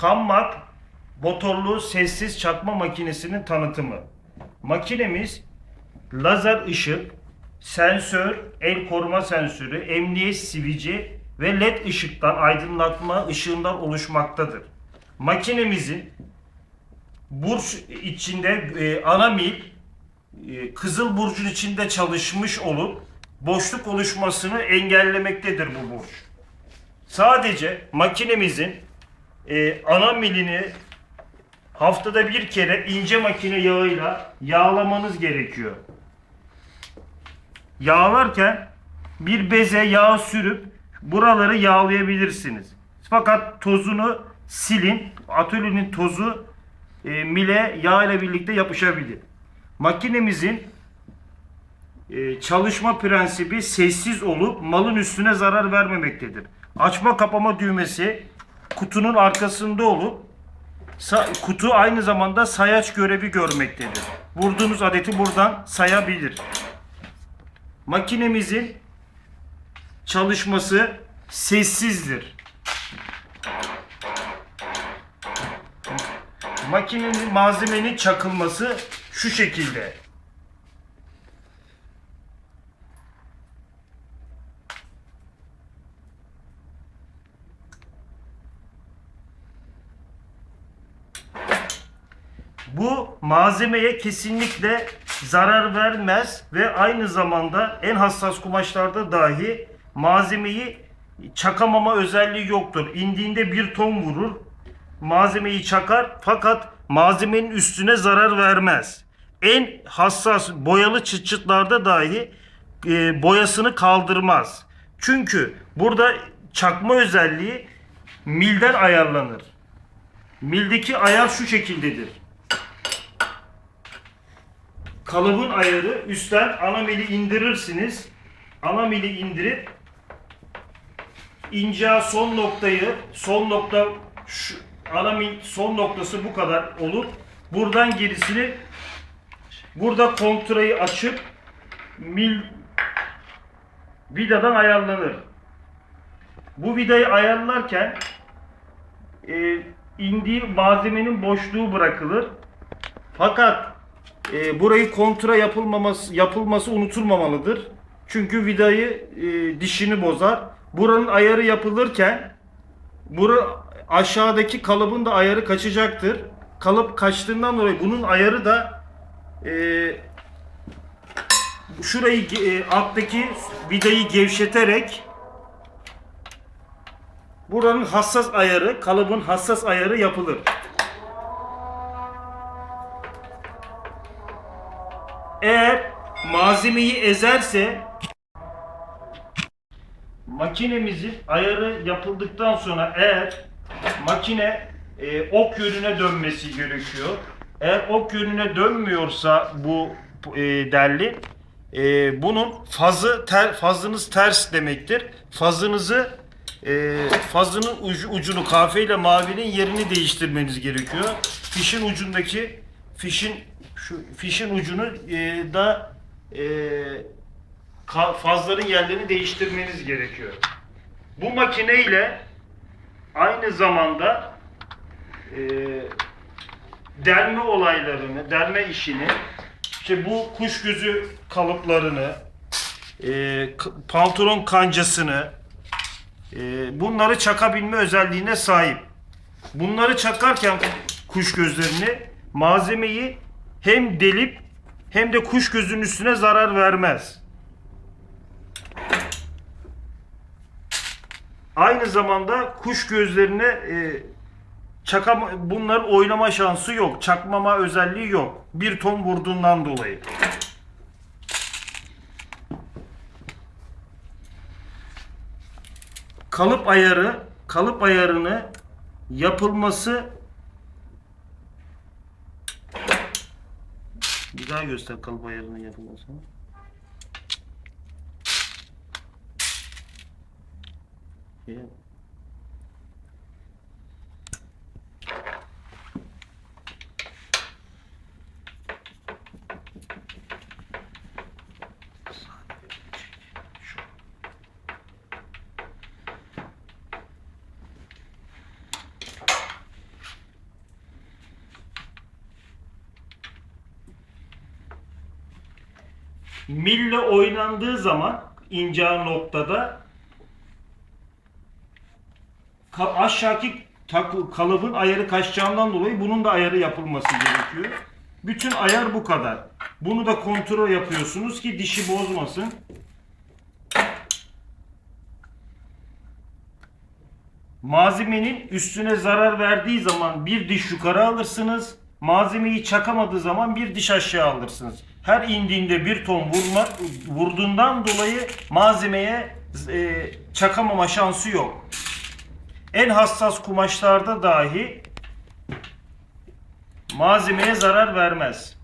Kammak motorlu sessiz çakma makinesinin tanıtımı. Makinemiz lazer ışık, sensör, el koruma sensörü, emniyet sivici ve led ışıktan aydınlatma ışığından oluşmaktadır. Makinemizin burç içinde e, ana mil e, Kızıl Burcu'nun içinde çalışmış olup boşluk oluşmasını engellemektedir bu burç. Sadece makinemizin e, ana milini haftada bir kere ince makine yağıyla yağlamanız gerekiyor. Yağlarken bir beze yağ sürüp buraları yağlayabilirsiniz. Fakat tozunu silin. Atölyenin tozu e, mile yağ ile birlikte yapışabilir. Makinemizin e, çalışma prensibi sessiz olup malın üstüne zarar vermemektedir. Açma kapama düğmesi kutunun arkasında olup kutu aynı zamanda sayaç görevi görmektedir. Vurduğunuz adeti buradan sayabilir. Makinemizin çalışması sessizdir. Makinenin malzemenin çakılması şu şekilde. Bu malzemeye kesinlikle zarar vermez ve aynı zamanda en hassas kumaşlarda dahi malzemeyi çakamama özelliği yoktur. İndiğinde bir ton vurur, malzemeyi çakar fakat malzemenin üstüne zarar vermez. En hassas boyalı çıt çıtlarda dahi e, boyasını kaldırmaz. Çünkü burada çakma özelliği milden ayarlanır. Mildeki ayar şu şekildedir. Kalıbın ayarı üstten ana mili indirirsiniz. Ana mili indirip ince son noktayı son nokta şu, ana mil son noktası bu kadar olup buradan gerisini burada kontrayı açıp mil vidadan ayarlanır. Bu vidayı ayarlarken e, indiği malzemenin boşluğu bırakılır. Fakat e, burayı kontra yapılmaması yapılması unutulmamalıdır. Çünkü vidayı e, dişini bozar. Buranın ayarı yapılırken bura aşağıdaki kalıbın da ayarı kaçacaktır. Kalıp kaçtığından dolayı bunun ayarı da e, şurayı e, alttaki vidayı gevşeterek buranın hassas ayarı, kalıbın hassas ayarı yapılır. Eğer malzemeyi ezerse makinemizin ayarı yapıldıktan sonra eğer makine e, ok yönüne dönmesi gerekiyor. Eğer ok yönüne dönmüyorsa bu e, derli e, bunun fazı ter, fazınız ters demektir. Fazınızı e, fazının ucu, ucunu kahve ile mavinin yerini değiştirmeniz gerekiyor. Fişin ucundaki fişin şu fişin ucunu e, da e, fazların yerlerini değiştirmeniz gerekiyor. Bu makine ile aynı zamanda e, delme olaylarını, delme işini, işte bu kuş gözü kalıplarını, e, pantolon kancasını, e, bunları çakabilme özelliğine sahip. Bunları çakarken kuş gözlerini malzemeyi hem delip hem de kuş gözünün üstüne zarar vermez. Aynı zamanda kuş gözlerine e, çakama, bunların oynama şansı yok. Çakmama özelliği yok. Bir ton vurduğundan dolayı. Kalıp ayarı, kalıp ayarını yapılması Bir daha göster kalıp ayarının yapılmasını. Şey, mille oynandığı zaman ince noktada aşağıki kalıbın ayarı kaçacağından dolayı bunun da ayarı yapılması gerekiyor. Bütün ayar bu kadar. Bunu da kontrol yapıyorsunuz ki dişi bozmasın. Malzemenin üstüne zarar verdiği zaman bir diş yukarı alırsınız. Malzemeyi çakamadığı zaman bir diş aşağı alırsınız. Her indiğinde bir ton vurma, vurduğundan dolayı malzemeye e, çakamama şansı yok. En hassas kumaşlarda dahi malzemeye zarar vermez.